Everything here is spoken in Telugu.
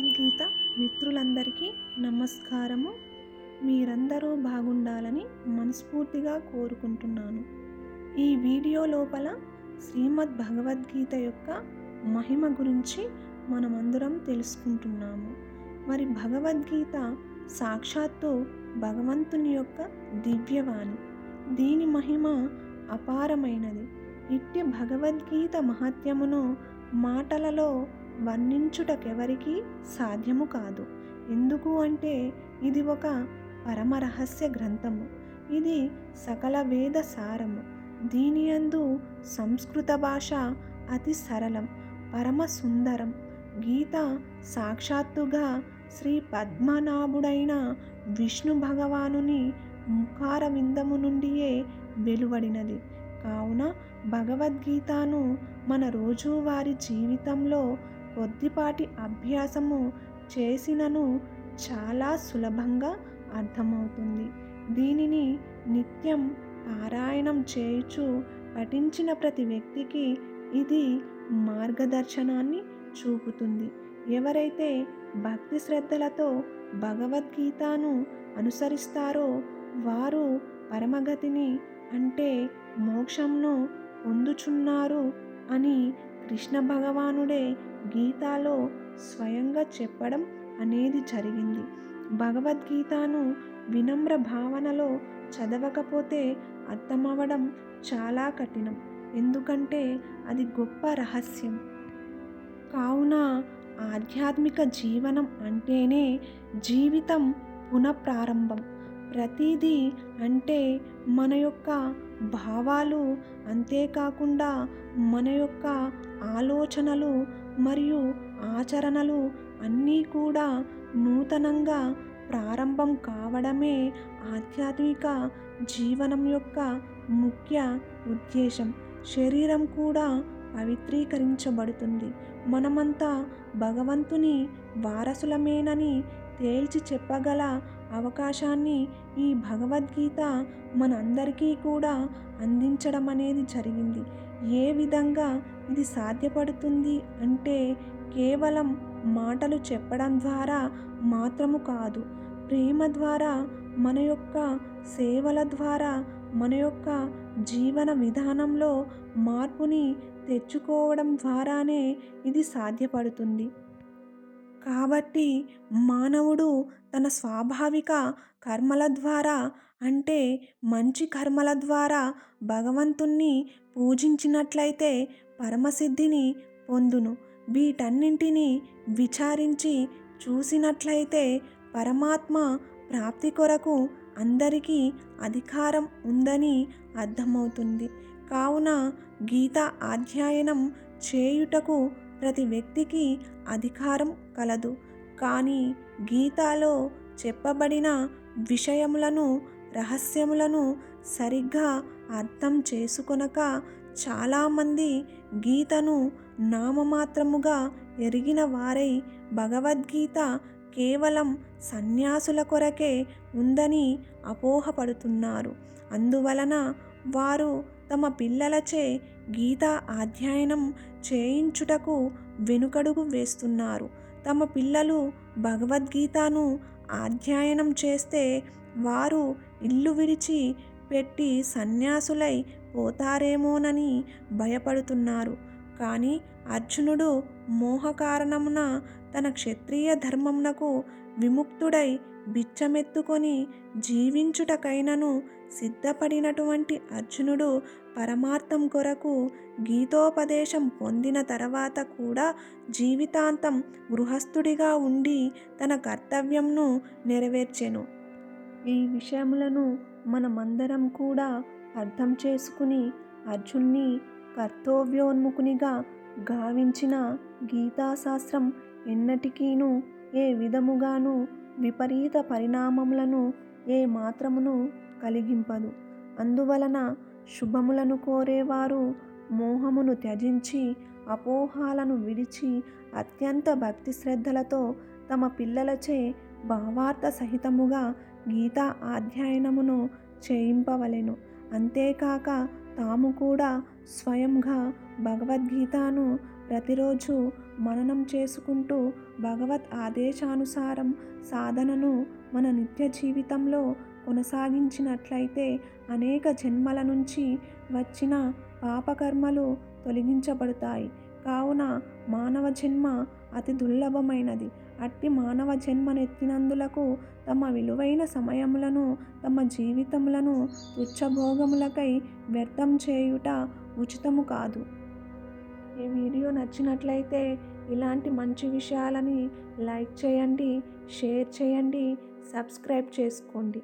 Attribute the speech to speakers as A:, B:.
A: భగవద్గీత మిత్రులందరికీ నమస్కారము. మీరందరూ బాగుండాలని మనస్ఫూర్తిగా కోరుకుంటున్నాను. ఈ వీడియో లోపల శ్రీమద్ భగవద్గీత యొక్క మహిమ గురించి మనమందరం తెలుసుకుంటున్నాము. మరి భగవద్గీత సాక్షాత్తు భగవంతుని యొక్క దివ్యవాణి. దీని మహిమ అపారమైనది. ఇట్టి భగవద్గీత మహత్యమును మాటలలో వర్ణించుటకెవరికి సాధ్యము కాదు. ఎందుకు అంటే ఇది ఒక పరమ రహస్య గ్రంథము. ఇది సకల వేద సారము. దీని యందు సంస్కృత భాష అతి సరళం పరమ సుందరం. గీత సాక్షాత్తుగా శ్రీ పద్మనాభుడైన విష్ణు భగవానుని ముఖార విందము నుండియే వెలువడినది. కావున భగవద్గీతను మన రోజువారి జీవితంలో కొద్దిపాటి అభ్యాసము చేసినను చాలా సులభంగా అర్థమవుతుంది. దీనిని నిత్యం పారాయణం చేయుచు పఠించిన ప్రతి వ్యక్తికి ఇది మార్గదర్శనాన్ని చూపుతుంది. ఎవరైతే భక్తి శ్రద్ధలతో భగవద్గీతను అనుసరిస్తారో వారు పరమగతిని అంటే మోక్షంను పొందుచున్నారు అని కృష్ణ భగవానుడే గీతాలో స్వయంగా చెప్పడం అనేది జరిగింది. భగవద్గీతను వినమ్ర భావనలో చదవకపోతే అర్థమవడం చాలా కఠినం. ఎందుకంటే అది గొప్ప రహస్యం. కావున ఆధ్యాత్మిక జీవనం అంటేనే జీవితం పునఃప్రారంభం. ప్రతిదీ అంటే మన యొక్క భావాలు అంతేకాకుండా మన యొక్క ఆలోచనలు మరియు ఆచరణలు అన్నీ కూడా నూతనంగా ప్రారంభం కావడమే ఆధ్యాత్మిక జీవనం యొక్క ముఖ్య ఉద్దేశం. శరీరం కూడా పవిత్రీకరించబడుతుంది. మనమంతా భగవంతుని వారసులమేనని తేల్చి చెప్పగల అవకాశాన్ని ఈ భగవద్గీత మనందరికీ కూడా అందించడం అనేది జరిగింది. ఏ విధంగా ఇది సాధ్యపడుతుంది అంటే కేవలం మాటలు చెప్పడం ద్వారా మాత్రము కాదు. ప్రేమ ద్వారా మన యొక్క సేవల ద్వారా మన యొక్క జీవన విధానంలో మార్పుని తెచ్చుకోవడం ద్వారానే ఇది సాధ్యపడుతుంది. కాబట్టి మానవుడు తన స్వాభావిక కర్మల ద్వారా అంటే మంచి కర్మల ద్వారా భగవంతుణ్ణి పూజించినట్లయితే పరమసిద్ధిని పొందును. వీటన్నింటినీ విచారించి చూసినట్లయితే పరమాత్మ ప్రాప్తి కొరకు అందరికీ అధికారం ఉందని అర్థమవుతుంది. కావున గీత అధ్యయనం చేయుటకు ప్రతి వ్యక్తికి అధికారం కలదు. కానీ గీతాలో చెప్పబడిన విషయములను రహస్యములను సరిగ్గా అర్థం చేసుకొనక చాలామంది గీతను నామమాత్రముగా ఎరిగిన వారై భగవద్గీత కేవలం సన్యాసుల కొరకే ఉందని అపోహపడుతున్నారు. అందువలన వారు తమ పిల్లలచే గీత అధ్యయనం చేయించుటకు వెనుకడుగు వేస్తున్నారు. తమ పిల్లలు భగవద్గీతను అధ్యయనం చేస్తే వారు ఇల్లు విడిచి పెట్టి సన్యాసులై పోతారేమోనని భయపడుతున్నారు. కానీ అర్జునుడు మోహ కారణమున తన క్షత్రియ ధర్మమునకు విముక్తుడై బిచ్చమెత్తుకొని జీవించుటకైనను సిద్ధపడినటువంటి అర్జునుడు పరమార్థం కొరకు గీతోపదేశం పొందిన తర్వాత కూడా జీవితాంతం గృహస్థుడిగా ఉండి తన కర్తవ్యంను నెరవేర్చెను. ఈ విషయములను మనమందరం కూడా అర్థం చేసుకుని అర్జున్ని కర్తవ్యోన్ముఖునిగా గావించిన గీతాశాస్త్రం ఎన్నటికీను ఏ విధముగాను విపరీత పరిణామములను ఏ మాత్రమును కలిగింపదు. అందువలన శుభములను కోరేవారు మోహమును త్యజించి అపోహాలను విడిచి అత్యంత భక్తి శ్రద్ధలతో తమ పిల్లలచే భావార్థ సహితముగా గీతా అధ్యయనమును చేయింపవలెను. అంతేకాక తాము కూడా స్వయంగా భగవద్గీతను ప్రతిరోజు మననం చేసుకుంటూ భగవత్ ఆదేశానుసారం సాధనను మన నిత్య జీవితంలో కొనసాగించినట్లయితే అనేక జన్మల నుంచి వచ్చిన పాపకర్మలు తొలగించబడతాయి. కావున మానవ జన్మ అతి దుర్లభమైనది. అట్టి మానవ జన్మనెత్తినందులకు తమ విలువైన సమయములను తమ జీవితములను తుచ్చభోగములకై వ్యర్థం చేయుట ఉచితము కాదు. ఈ వీడియో నచ్చినట్లయితే ఇలాంటి మంచి విషయాలని లైక్ చేయండి షేర్ చేయండి సబ్స్క్రైబ్ చేసుకోండి.